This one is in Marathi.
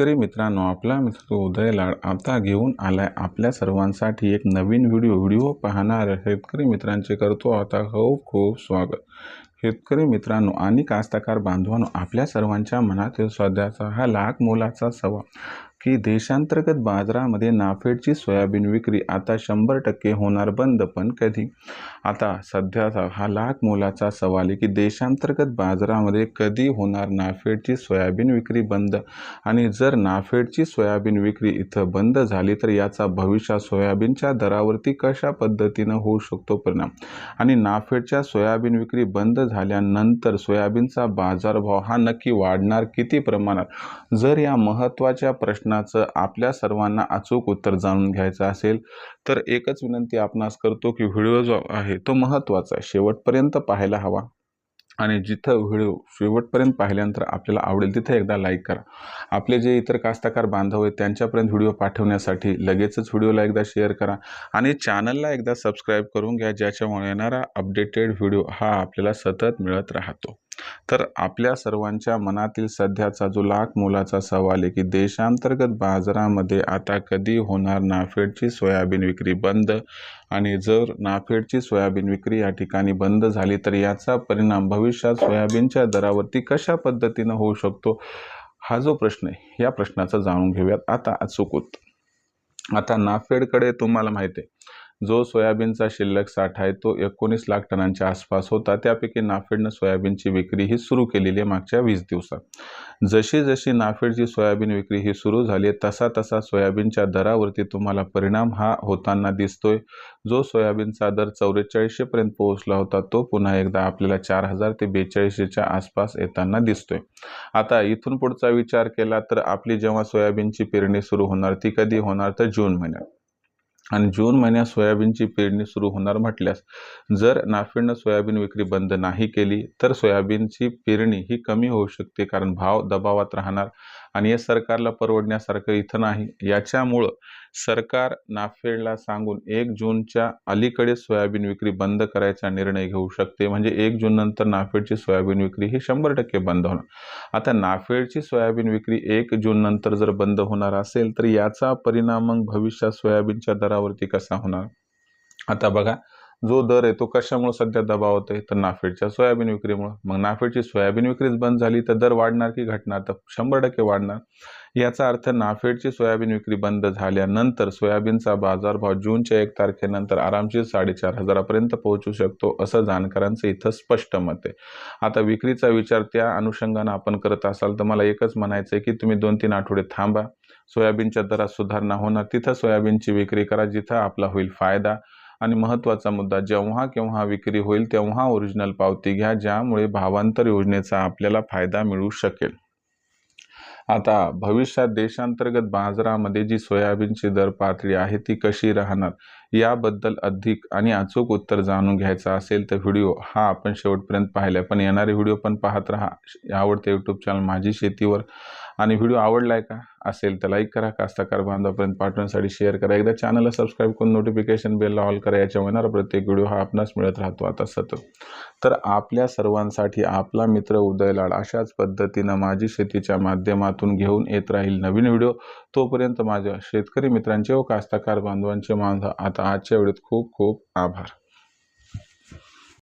शेतकरी मित्रांनो आपला मित्र उदय लाड आता घेऊन आलाय आपल्या सर्वांसाठी एक नवीन व्हिडिओ. व्हिडिओ पाहणाऱ्या शेतकरी मित्रांचे करतो आता खूप खूप स्वागत. शेतकरी मित्रांनो आणि कास्तकार बांधवांनो आपल्या सर्वांच्या मनातील सध्याचा हा लाख मोलाचा सवाल. की देशांतर्गत बाजारामध्ये नाफेडची सोयाबीन विक्री आता शंभर टक्के होणार बंद पण कधी? आता सध्याचा हा लाख मोलाचा सवाल आहे की देशांतर्गत बाजारामध्ये कधी होणार नाफेडची सोयाबीन विक्री बंद? आणि जर नाफेडची सोयाबीन विक्री इथं बंद झाली तर याचा भविष्यात सोयाबीनच्या दरावरती कशा पद्धतीनं होऊ शकतो परिणाम? आणि नाफेडच्या सोयाबीन विक्री बंद झाल्यानंतर सोयाबीनचा बाजारभाव हा नक्की वाढणार किती प्रमाणात? जर या महत्त्वाच्या प्रश्न प्रश्नाचं आपल्या सर्वांना अचूक उत्तर जाणून घ्यायचं असेल तर एकच विनंती आपणास करतो की व्हिडिओ जो आहे तो महत्त्वाचा आहे. शेवटपर्यंत पाहायला हवा. आणि जिथं व्हिडिओ शेवटपर्यंत पाहिल्यानंतर आपल्याला आवडेल तिथे एकदा लाईक करा. आपले जे इतर कास्तकार बांधव आहेत त्यांच्यापर्यंत व्हिडिओ पाठवण्यासाठी लगेचच व्हिडिओला एकदा शेअर करा आणि चॅनलला एकदा सबस्क्राईब करून घ्या ज्याच्यामुळे येणारा अपडेटेड व्हिडिओ हा आपल्याला सतत मिळत राहतो. तर आपल्या सर्वांच्या मनातील सध्याचा जो लाख मोलाचा सवाल आहे की देशांतर्गत बाजारामध्ये आता कधी होणार नाफेडची सोयाबीन विक्री बंद? आणि जर नाफेडची सोयाबीन विक्री या ठिकाणी बंद झाली तर याचा परिणाम भविष्यात सोयाबीनच्या दरावरती कशा पद्धतीनं होऊ शकतो? हा जो प्रश्न आहे या प्रश्नाचा जाणून घेऊयात. आता अचूक आता नाफेडकडे तुम्हाला माहिती आहे जो सोयाबीनचा शिल्लक साठा आहे तो एकोणीस लाख टनांच्या आसपास होता. त्यापैकी नाफेडनं सोयाबीनची विक्री ही सुरू केलेली आहे मागच्या वीस दिवसात. जशी जशी नाफेडची सोयाबीन विक्री ही सुरू झाली आहे तसा तसा सोयाबीनच्या दरावरती तुम्हाला परिणाम हा होताना दिसतोय. जो सोयाबीनचा दर चौवेचाळीसशेपर्यंत पोहोचला होता तो पुन्हा एकदा आपल्याला चार हजार ते बेचाळीसशेच्या आसपास येताना दिसतोय. आता इथून पुढचा विचार केला तर आपली जेव्हा सोयाबीनची पेरणी सुरू होणार ती कधी होणार? तर जून महिन्यात. आणि जून महिन्यात सोयाबीनची पेरणी सुरू होणार म्हटल्यास जर नाफेडनं सोयाबीन विक्री बंद नाही केली तर सोयाबीनची पेरणी ही कमी होऊ शकते कारण भाव दबावात राहणार आणि हे सरकारला परवडण्यासारखं इथं नाही. याच्यामुळं सरकार नाफेडला सांगून एक जूनच्या अलीकडे सोयाबीन विक्री बंद करायचा निर्णय घेऊ शकते. म्हणजे एक जून नंतर नाफेडची सोयाबीन विक्री ही शंभर टक्के बंद होणार. आता नाफेडची सोयाबीन विक्री एक जून नंतर जर बंद होणार असेल तर याचा परिणाम मग भविष्यात सोयाबीनच्या दरावरती कसा होणार? आता बघा जो दर आहे तो कशामुळे सध्या दबावत आहे तर नाफेडच्या सोयाबीन विक्रीमुळे. मग नाफेडची सोयाबीन विक्रीच बंद झाली तर दर वाढणार की घटणार? तर शंभर टक्के वाढणार. याचा अर्थ नाफेडची सोयाबीन विक्री बंद झाल्यानंतर सोयाबीनचा बाजारभाव जूनच्या एक तारखेनंतर आरामशीर साडेचार हजारापर्यंत पोहोचू शकतो असं जाणकारांचं इथं स्पष्ट मत आहे. आता विक्रीचा विचार त्या अनुषंगानं आपण करत असाल तर मला एकच म्हणायचं आहे की तुम्ही दोन तीन आठवडे थांबा. सोयाबीनच्या दरात सुधारणा होणार. तिथं सोयाबीनची विक्री करा जिथं आपला होईल फायदा. आणि महत्त्वाचा मुद्दा जेव्हा केव्हा विक्री होईल तेव्हा ओरिजिनल पावती घ्या ज्यामुळे भावांतर योजनेचा आपल्याला फायदा मिळू शकेल. आता भविष्यात देशांतर्गत बाजारामध्ये जी सोयाबीनची दर पातळी आहे ती कशी राहणार? याबद्दल अधिक आणि अचूक उत्तर जाणून घ्यायचं असेल तर व्हिडिओ हा आपण शेवटपर्यंत पाहिला पण येणारे व्हिडिओ पण पाहत राहा. आवडते यूट्यूब चॅनल माझी शेतीवर. आणि व्हिडिओ आवडलाय का? असेल तर लाईक करा कास्ताकार बांधवापर्यंत पाठवण्यासाठी शेअर करा. एकदा चॅनलला सबस्क्राईब करून नोटिफिकेशन बेलला ऑल करा याच्या होणारा प्रत्येक व्हिडिओ हा आपणास मिळत राहतो आता सतत. तर आपल्या सर्वांसाठी आपला मित्र उदय लाड अशाच पद्धतीनं माझी शेतीच्या माध्यमातून घेऊन येत राहील नवीन व्हिडिओ तोपर्यंत माझ्या शेतकरी मित्रांचे व कास्ताकार बांधवांचे माझा आता आजच्या वेळेत खूप खूप आभार.